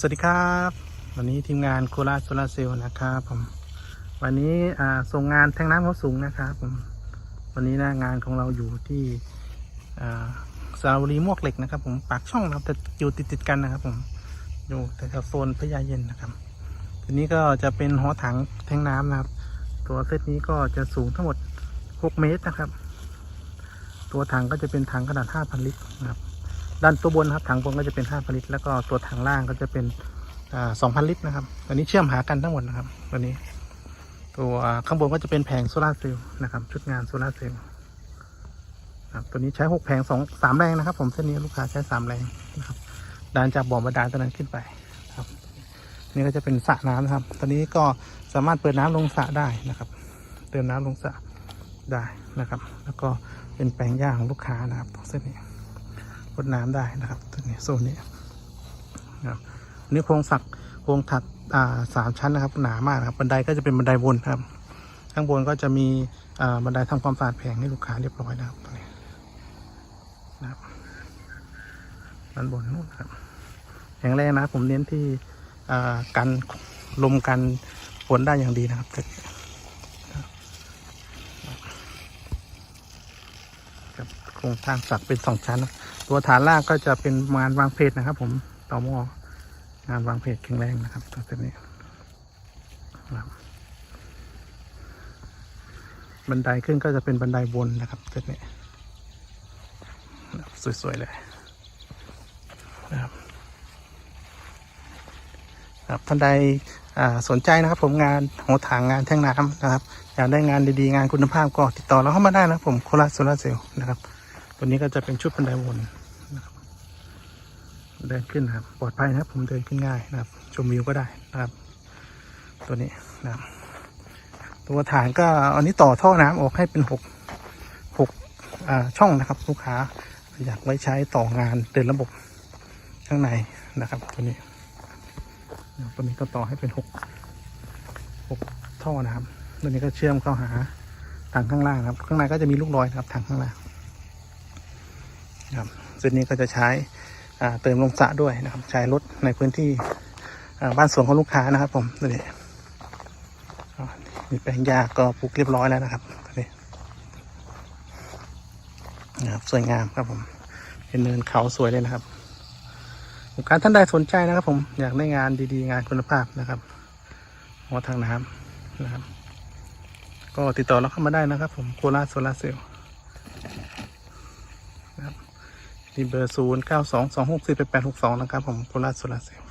สวัสดีครับ วันนี้ทีมงานโคราชโซลาร์เซลล์นะครับผมวันนี้ส่งงานแทงน้ำเขาสูงนะครับผมวันนี้นะงานของเราอยู่ที่อ่าสระบุรีมวกเหล็กนะครับ ผมปากช่องนะครับแต่อยู่ติดติดกันนะครับ ผมอยู่แถวโซนพญาเย็นนะครับ ทีนี้ก็จะเป็นหอถังแทงน้ำนะครับ ตัวเซตนี้ก็จะสูงทั้งหมด 6 เมตรนะครับ ตัวถังก็จะเป็นถังขนาด 5,000 ลิตรนะครับ ด้านตัวบนครับถังบนก็จะเป็น5,000ลิตรแล้วก็ตัวถังล่างก็จะเป็นอ่า2,000ลิตรนะครับตัวนี้เชื่อมหากันทั้งหมดนะครับตัวนี้ ตัวข้างบนก็จะเป็นแผงโซลาร์เซลล์นะครับ ชุดงานโซลาร์เซลล์ครับตัวนี้ใช้6แผง2 3แรงนะครับ ผมเส้นนี้ลูกค้าใช้3แรงนะครับดันจากบ่อบาดาลตัวนั้นขึ้นไปครับนี่ก็จะเป็นสระน้ำนะครับ ตอนนี้ก็สามารถเปิดน้ำลงสระได้นะครับ เติมน้ำลงสระได้นะครับ แล้วก็เป็นแปลงหญ้าของลูกค้านะครับเส้นนี้ รดน้ำได้นะครับตัวนี้โซนนี้นะครับอันนี่โครงสักโครงถักอ่าสามชั้นนะครับ หนามากครับบันไดก็จะเป็นบันไดวนครับ ข้างบนก็จะมีอ่าบันไดทำความสะอาดแผงให้ลูกค้าเรียบร้อยนะครับตรงนี้นะครับด้านบนนู่นนะครับแข็งแรงนะผมเน้นที่อ่ากันลมกันฝนได้อย่างดีนะครับ ครับโครงทางสักเป็นสองชั้น ตัวฐานล่างก็จะเป็นงานวางเพจนะครับ ผมต่อมองานวางเพจแข็งแรงนะครับ ตัวเนนี้ครับบันไดขึ้นก็จะเป็นบันไดวนนะครับเส้นนี้นะครับสวย ๆ เลยนะครับครับท่านใด สนใจนะครับผมงานหัวถางงานแท่งน้ำนะครับอยากได้งานดีๆงานคุณภาพก็ติดต่อเราเข้ามาได้นะผมโคราชโซลาเซลล์นะครับตัวนี้ก็จะเป็นชุดบันไดวนนะครับเดินขึ้นนะครับปลอดภัยนะครับ ผมเดินขึ้นง่ายนะครับ ชมวิวก็ได้นะครับ ตัวนี้นะครับตัวฐานก็อันนี้ต่อท่อน้ำออกให้เป็นหกหกอ่าช่องนะครับ ลูกค้าอยากไว้ใช้ต่องานเดินระบบข้างในนะครับ ตัวนี้ ตัวนี้ก็ต่อให้เป็นหกหกท่อนะครับ ตัวนี้ก็เชื่อมเข้าหาถังข้างล่างครับ ข้างในก็จะมีลูกลอยนะครับถังข้างล่างครับเส้นนี้ก็จะใช้อ่าเติมลงสระด้วยนะครับ ใช้รถในพื้นที่อ่าบ้านสวนของลูกค้านะครับ ผมนี่อ่ามีแปลงหญ้าก็ปลูกเรียบร้อยแล้วนะครับนี่นะครับสวยงามครับผมเป็นเนินเขาสวยเลยนะครับ ลูกค้าท่านใดสนใจนะครับ ผมอยากได้งานดีๆ งานคุณภาพนะครับหัวทางน้ำนะครับ ก็ติดต่อเราเข้ามาได้นะครับ ผมโคราชโซลาร์เซลล์ที่เบอร์ศูนย์เก้าสองสองหกสี่แปดหกสองนะครับ ผมโคราชโซลาร์เซลล์